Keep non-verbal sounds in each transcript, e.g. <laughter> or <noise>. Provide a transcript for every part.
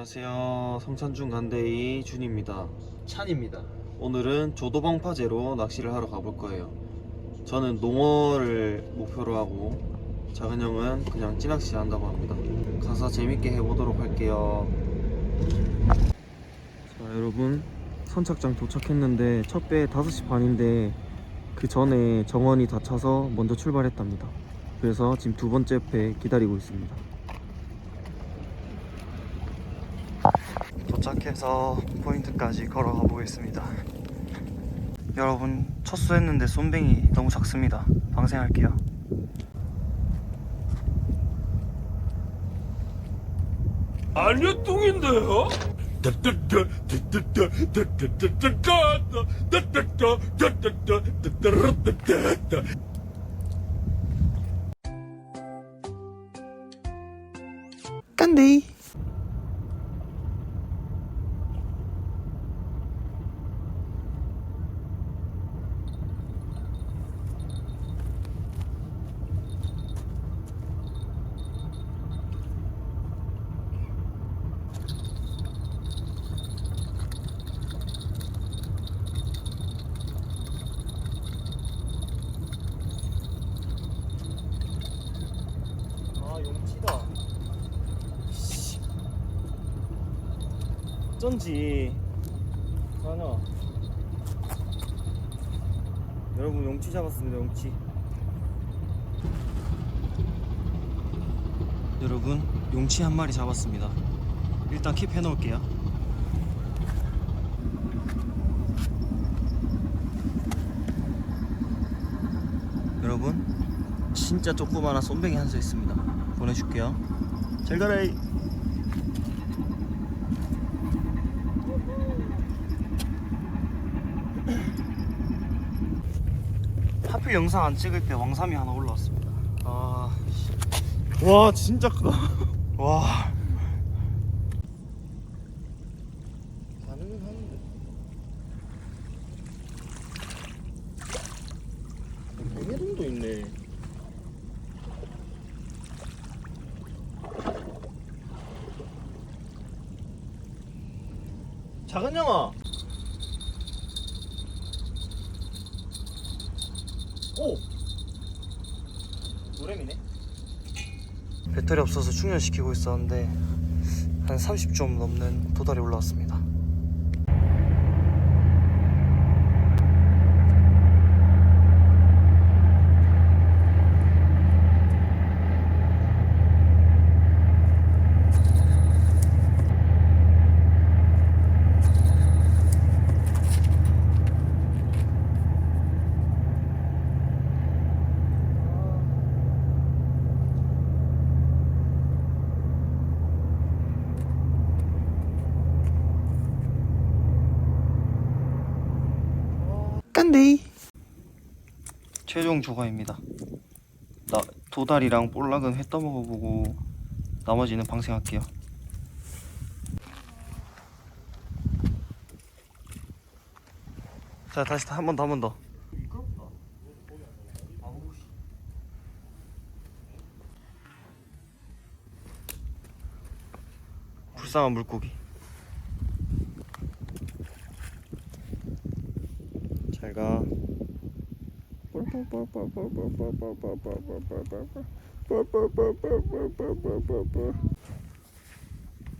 안녕하세요. 성산중 간대이 준입니다. 찬입니다. 오늘은 조도방파제로 낚시를 하러 가볼 거예요. 저는 농어를 목표로 하고 작은 형은 그냥 찌낚시 한다고 합니다. 가서 재밌게 해보도록 할게요. 자 여러분 선착장 도착했는데 첫 배 5시 반인데 그 전에 정원이 다 차서 먼저 출발했답니다. 그래서 지금 두 번째 배 기다리고 있습니다. 도착해서 포인트까지 걸어가 보겠습니다. 여러분 첫 수했는데 쏨뱅이 너무 작습니다. 방생할게요. 아니요 뚱인데요? 깐데이 아 용치다 어쩐지. 하나 여러분 용치 잡았습니다 용치. 여러분 용치 한 마리 잡았습니다. 일단 킵 해 놓을게요. 여러분 진짜 조그마한 쏨뱅이 한 수 있습니다. 보내줄게요. 잘 가라 이 하필 영상 안 찍을 때 왕삼이 하나 올라왔습니다. 아, 와 진짜 크다. <laughs> 와. 백해동도 있네. 작은 영아 오! 노래미네 배터리 없어서 충전시키고 있었는데 한 30좀 넘는 도달이 올라왔습니다 깐데이 최종 조과입니다. 나 도다리랑 볼락은 회 떠먹어보고 나머지는 방생할게요. 자 다시 한 번 더 한 번더. 불쌍한 물고기 잘가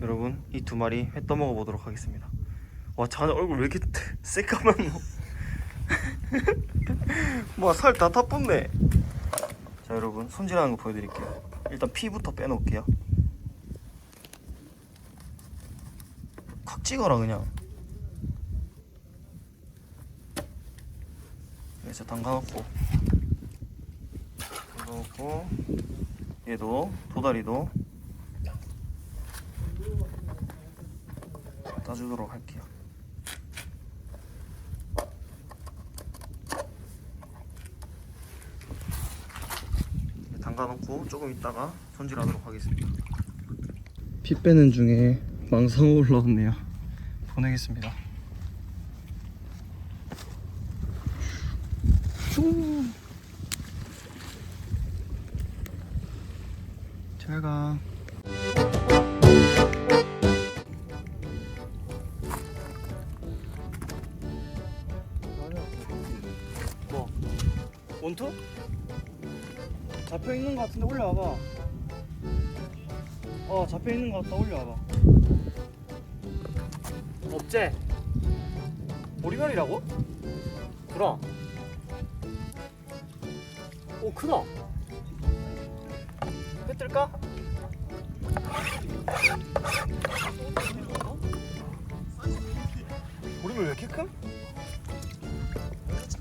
여러분 이 두 마리 회 떠먹어 보도록 하겠습니다. 와 자네 얼굴 왜 이렇게 <laughs> 새까만 뭐살 <laughs> 다 타뿐네. 자 여러분 손질하는 거 보여드릴게요. 일단 피부터 빼놓을게요. 콱 찍어라 그냥. 그래서 담가놓고 담가놓고 얘도 도다리도 따주도록 할게요. 담가놓고 조금 있다가 손질하도록 하겠습니다. 피 빼는 중에 망상 올라왔네요. 보내겠습니다 잘가. 뭐? 원투? 잡혀 있는 거 같은데 올려와봐. 어 잡혀 있는 거 같다. 올려와봐. 업체 보리멸이라고? 그럼 오 크다. 회 뜰까? 보리멸 왜 이렇게 큰?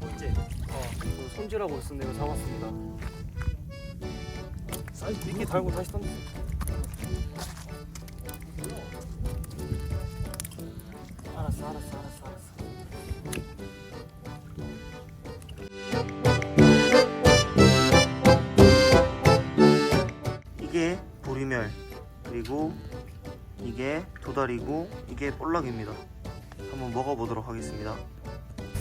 없지? 어, 그 손질하고 있었는데 이거 잡았습니다. 미끼 달고 다시 던졌어. 이게 보리멸 그리고 이게 도다리고 이게 볼락입니다. 한번 먹어보도록 하겠습니다.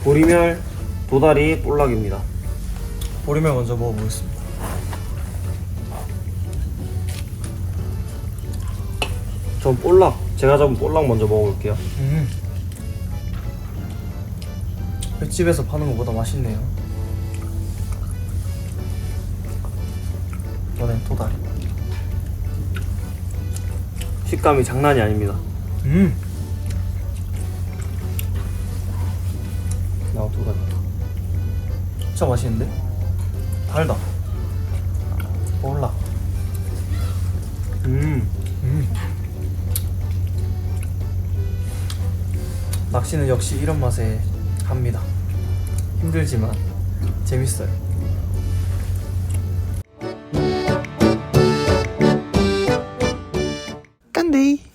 보리멸, 도다리, 볼락입니다. 보리멸 먼저 먹어보겠습니다. 전 볼락, 제가 잡은 볼락 먼저 먹어볼게요. 음. 횟집에서 파는 것보다 맛있네요. 이번엔 도다리. 식감이 장난이 아닙니다. 음. 나 도다리. 진짜 맛있는데? 달다. 몰라. 음. 음. 낚시는 역시 이런 맛에 합니다. 힘들지만 재밌어요. 깐데이.